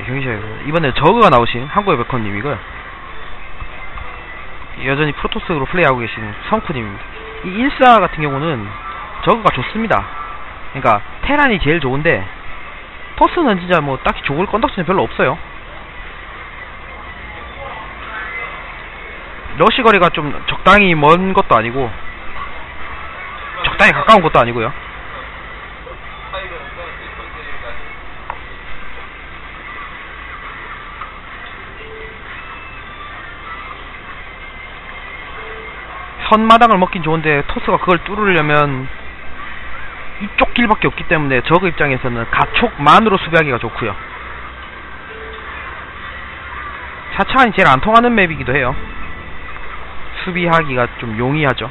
네, 경기시작 이번에 저그가 나오신 한국의 베컨님이고요. 여전히 프로토스로 플레이하고 계신 성쿠님입니다. 이14 같은 경우는 저그가 좋습니다. 그러니까 테란이 제일 좋은데 토스는 진짜 뭐 딱히 좋을 건덕지는 별로 없어요. 러시 거리가 좀 적당히 먼 것도 아니고 적당히 가까운 것도 아니고요. 선마당을 먹긴 좋은데 토스가 그걸 뚫으려면 이쪽 길밖에 없기 때문에 저그 입장에서는 가촉만으로 수비하기가 좋고요. 차차간이 제일 안 통하는 맵이기도 해요. 수비하기가 좀 용이하죠.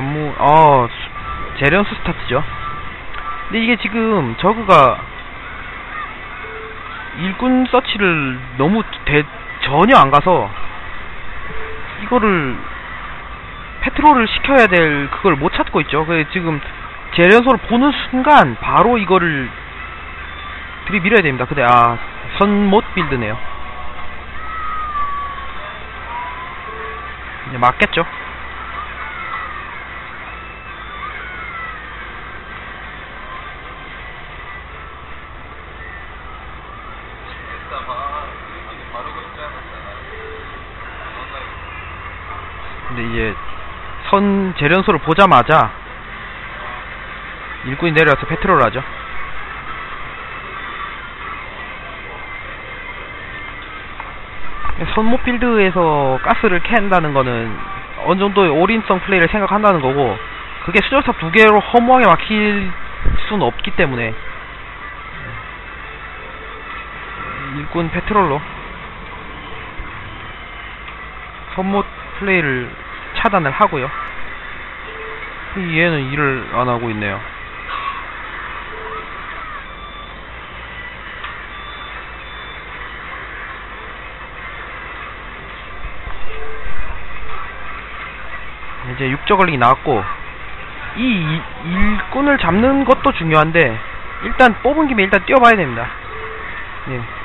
관무 어 수- 제련수 스타트죠. 근데 이게 지금 저그가 일꾼 서치를 너무 대, 전혀 안 가서 이거를 페트롤을 시켜야 될 그걸 못 찾고 있죠. 그래 지금 재련소를 보는 순간 바로 이거를 들이밀어야 됩니다. 근데 아 선 못 빌드네요. 이제 맞겠죠. 근데 이제 선 재련소를 보자마자 일꾼이 내려와서 페트롤을 하죠. 선모 필드에서 가스를 캔다는 거는 어느 정도의 올인성 플레이를 생각한다는 거고 그게 수절탑 두 개로 허무하게 막힐 수는 없기 때문에 일꾼 페트롤로 선모 플레이를 차단을 하고요. 얘는 일을 안 하고 있네요. 이제 육저걸링이 나왔고 이 이- 일꾼을 잡는 것도 중요한데 일단 뽑은 김에 일단 뛰어봐야 됩니다. 예.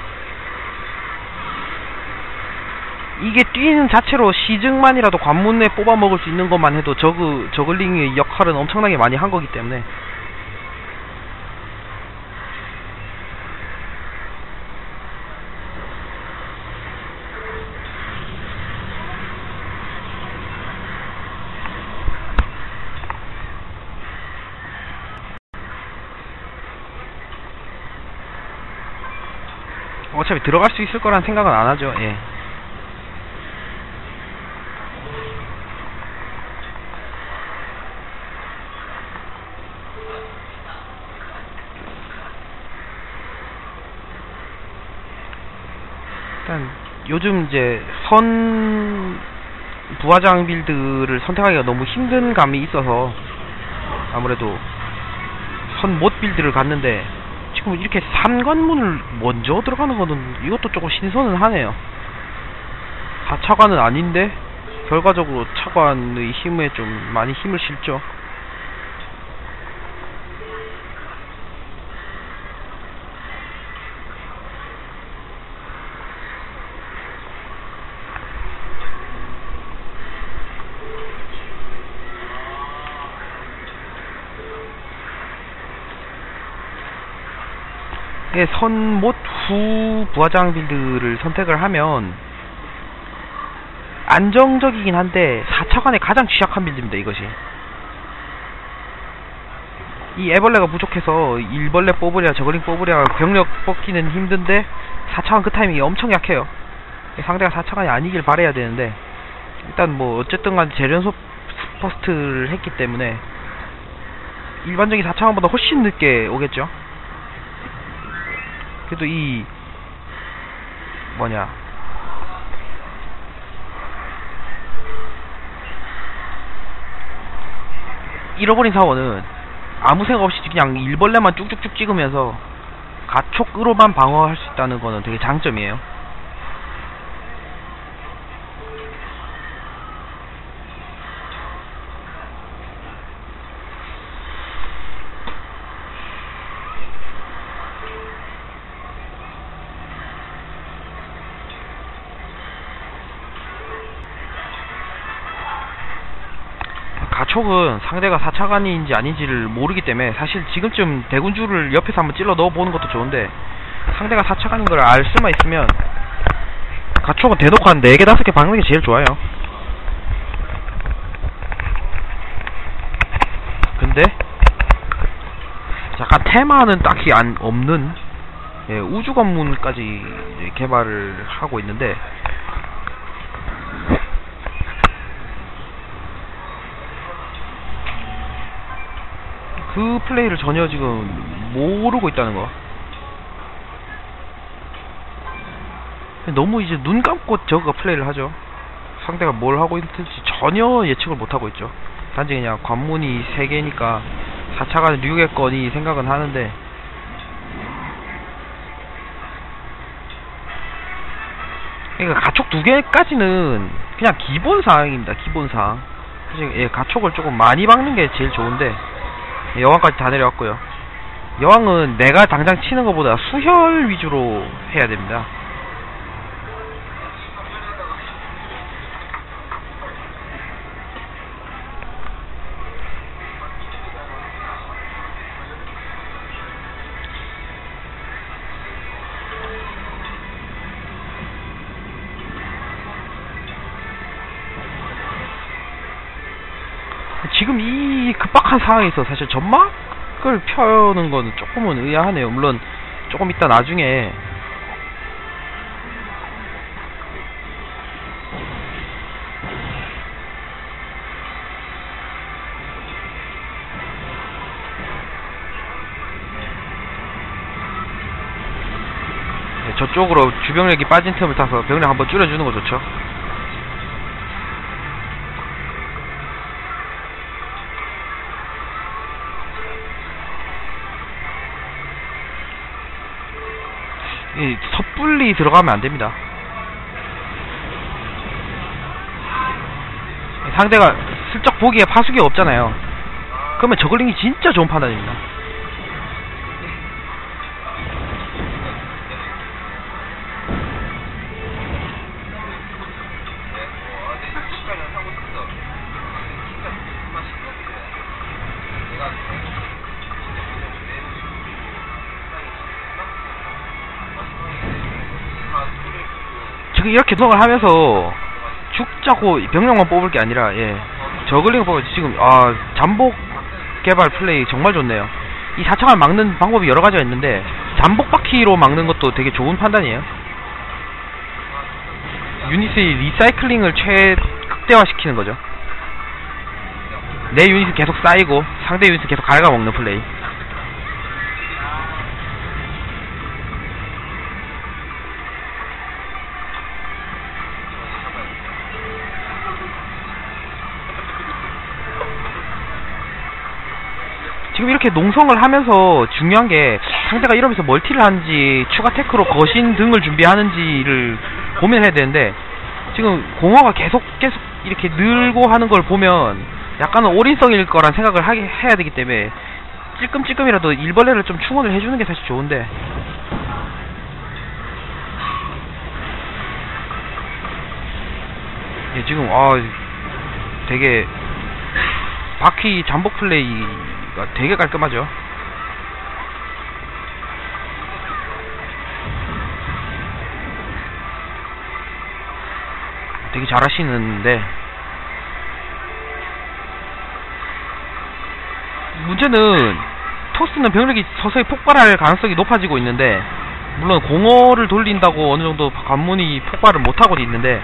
이게 뛰는 자체로 시즌만이라도 관문에 뽑아 먹을 수 있는 것만 해도 저그 저글링의 역할은 엄청나게 많이 한 거기 때문에 어차피 들어갈 수 있을 거란 생각은 안 하죠. 예. 일단 요즘 이제 선 부화장 빌드를 선택하기가 너무 힘든 감이 있어서 아무래도 선 못 빌드를 갔는데 지금 이렇게 삼관문을 먼저 들어가는 거는 이것도 조금 신선은 하네요. 4차관은 아닌데 결과적으로 차관의 힘에 좀 많이 힘을 실죠. 선못 후 부하장 빌드를 선택을 하면 안정적이긴 한데 4차관에 가장 취약한 빌드입니다 이것이. 이 애벌레가 부족해서 1벌레 뽑으랴 저글링 뽑으랴 병력 뽑기는 힘든데 4차관 그 타이밍이 엄청 약해요. 상대가 4차관이 아니길 바래야 되는데 일단 뭐 어쨌든 간 재련소 퍼스트를 했기 때문에 일반적인 4차관보다 훨씬 늦게 오겠죠 그래도 이 뭐냐 잃어버린 사원은 아무 생각 없이 그냥 일벌레만 쭉쭉쭉 찍으면서 가촉으로만 방어할 수 있다는 거는 되게 장점이에요. 가촉은 상대가 사차관인지 아닌지를 모르기 때문에 사실 지금쯤 대군주를 옆에서 한번 찔러 넣어보는 것도 좋은데 상대가 사차관인 걸 알 수만 있으면 가촉은 대놓고 한 4개, 5개 박는 게 제일 좋아요. 근데 약간 테마는 딱히 안 없는 예, 우주 관문까지 이제 개발을 하고 있는데 그 플레이를 전혀 지금 모르고 있다는 거. 너무 이제 눈 감고 저거 플레이를 하죠. 상대가 뭘 하고 있는지 전혀 예측을 못 하고 있죠. 단지 그냥 관문이 3개니까 4차가 6의 건이 생각은 하는데 그러니까 가촉 두 개까지는 그냥 기본 사항입니다. 기본 사항. 사실 예, 가촉을 조금 많이 박는 게 제일 좋은데 예, 여왕까지 다 내려왔고요. 여왕은 내가 당장 치는 것보다 수혈 위주로 해야 됩니다. 지금 이 급박한 상황에서 사실 점막을 펴는 거는 조금은 의아하네요. 물론 조금 이따 나중에 네, 저쪽으로 주병력이 빠진 틈을 타서 병력 한번 줄여주는 거 좋죠. 이 섣불리 들어가면 안 됩니다. 상대가 슬쩍 보기에 파수기 없잖아요. 그러면 저글링이 진짜 좋은 판단입니다. 지금 이렇게 생각을 하면서 죽자고 병력만 뽑을 게 아니라 예 저글링 뽑을 지금 아 잠복 개발 플레이 정말 좋네요. 이 4창을 막는 방법이 여러 가지가 있는데 잠복 바퀴로 막는 것도 되게 좋은 판단이에요. 유닛의 리사이클링을 최 극대화시키는 거죠. 내 유닛은 계속 쌓이고 상대 유닛은 계속 갉아먹는 플레이. 이렇게 농성을 하면서 중요한 게 상대가 이러면서 멀티를 하는지 추가 테크로 거신 등을 준비하는지를 고민해야 되는데 지금 공허가 계속 계속 이렇게 늘고 하는 걸 보면 약간은 올인성일 거란 생각을 하게 해야 되기 때문에 찔끔찔끔이라도 일벌레를 좀 충원을 해주는 게 사실 좋은데. 예, 지금 아 되게 바퀴 잠복 플레이 가 되게 깔끔하죠. 되게 잘 하시는데 문제는 토스는 병력이 서서히 폭발할 가능성이 높아지고 있는데 물론 공허를 돌린다고 어느 정도 관문이 폭발을 못하고 있는데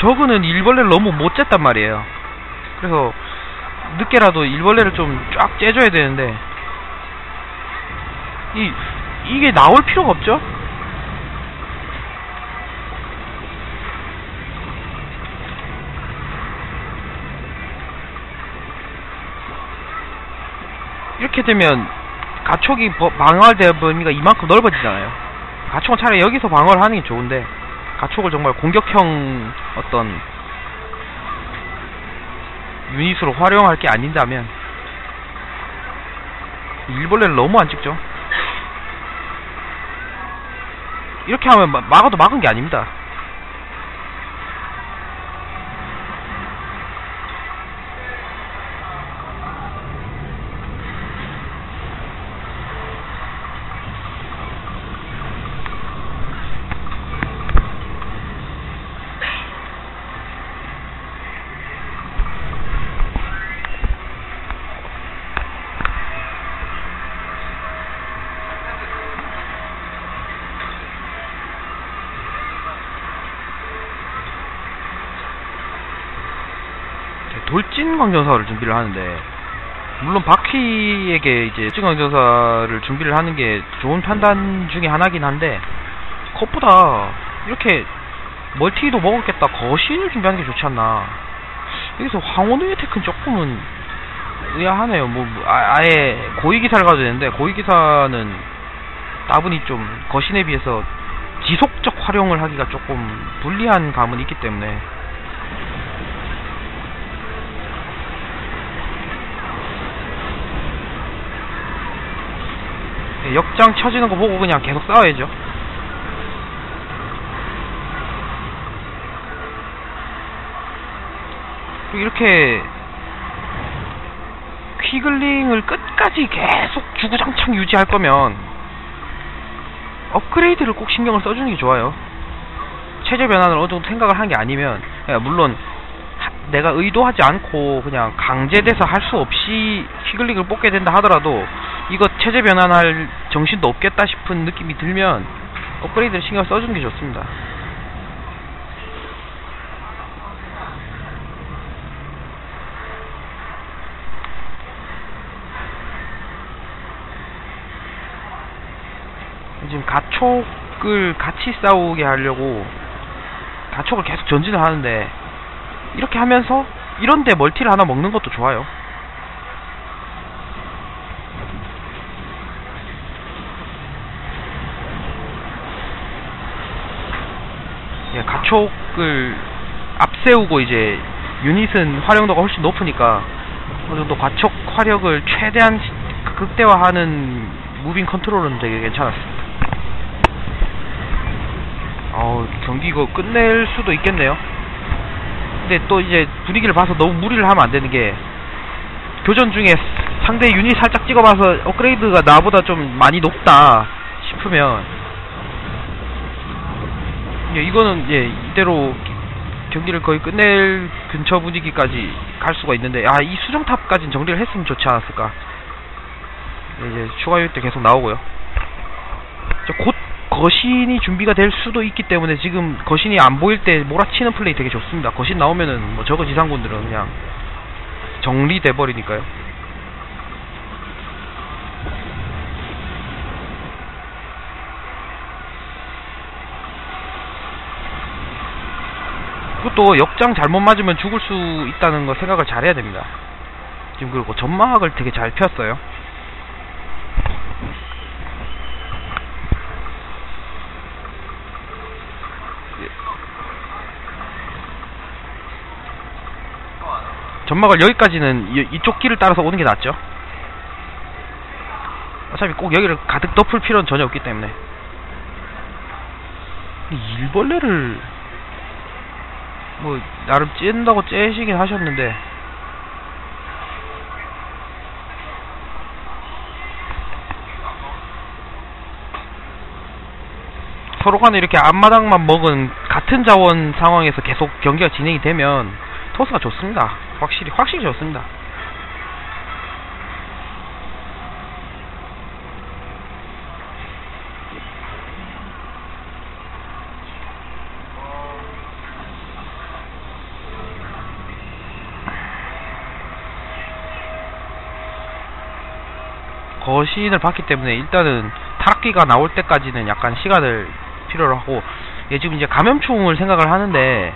저그는 일벌레를 너무 못 쬐단 말이에요. 그래서 늦게라도 일벌레를 좀 쫙 째줘야 되는데 이 이게 나올 필요가 없죠. 이렇게 되면 가촉이 버- 방어할 범위가 이만큼 넓어지잖아요. 가촉은 차라리 여기서 방어를 하는 게 좋은데 가촉을 정말 공격형 어떤 유닛으로 활용할 게 아닌다면 일벌레를 너무 안 찍죠. 이렇게 하면 마- 막아도 막은 게 아닙니다. 돌진 광전사를 준비를 하는데 물론 바퀴에게 이제 돌진 광전사를 준비를 하는 게 좋은 판단 중에 하나긴 한데 컵보다 이렇게 멀티도 먹었겠다 거신을 준비하는 게 좋지 않나. 여기서 황혼의 테크는 조금은 의아하네요. 뭐 아, 아예 고위기사를 가도 되는데 고위기사는 따분히 좀 거신에 비해서 지속적 활용을 하기가 조금 불리한 감은 있기 때문에 역장 쳐지는 거 보고 그냥 계속 싸워야죠. 이렇게 퀴글링을 끝까지 계속 주구장창 유지할 거면 업그레이드를 꼭 신경을 써주는 게 좋아요. 체제 변환을 어느 정도 생각을 한 게 아니면 예, 물론 하- 내가 의도하지 않고 그냥 강제돼서 할 수 없이 퀴글링을 뽑게 된다 하더라도 이거 체제 변환할 정신도 없겠다 싶은 느낌이 들면 업그레이드를 신경 써주는 게 좋습니다. 지금 가촉을 같이 싸우게 하려고 가촉을 계속 전진을 하는데 이렇게 하면서 이런데 멀티를 하나 먹는 것도 좋아요. 예, 가촉을 앞세우고 이제 유닛은 활용도가 훨씬 높으니까 어느 정도 가촉 화력을 최대한 시- 극대화하는 무빙 컨트롤은 되게 괜찮았습니다. 어 경기 이거 끝낼 수도 있겠네요. 근데 또 이제 분위기를 봐서 너무 무리를 하면 안 되는 게 교전 중에 상대 유닛 살짝 찍어봐서 업그레이드가 나보다 좀 많이 높다 싶으면 예, 이거는 예 이대로 경기를 거의 끝낼 근처 분위기까지 갈 수가 있는데 아 이 수정탑까지는 정리를 했으면 좋지 않았을까. 예, 이제 추가 유닛 때 계속 나오고요. 곧 거신이 준비가 될 수도 있기 때문에 지금 거신이 안 보일 때 몰아치는 플레이 되게 좋습니다. 거신 나오면은 뭐 저거 지상군들은 그냥 정리돼 버리니까요 그것도 역장 잘못 맞으면 죽을 수 있다는 거 생각을 잘 해야 됩니다. 지금 그리고 점막을 되게 잘 폈어요. 점막을 여기까지는 이, 이쪽 길을 따라서 오는 게 낫죠. 어차피 꼭 여기를 가득 덮을 필요는 전혀 없기 때문에. 이 일벌레를 뭐 나름 찐다고 째시긴 하셨는데 서로 간에 이렇게 앞마당만 먹은 같은 자원 상황에서 계속 경기가 진행이 되면 토스가 좋습니다. 확실히 확실히 좋습니다. 거신을 받기 때문에 일단은 타락기가 나올 때까지는 약간 시간을 필요로 하고 예 지금 이제 감염충을 생각을 하는데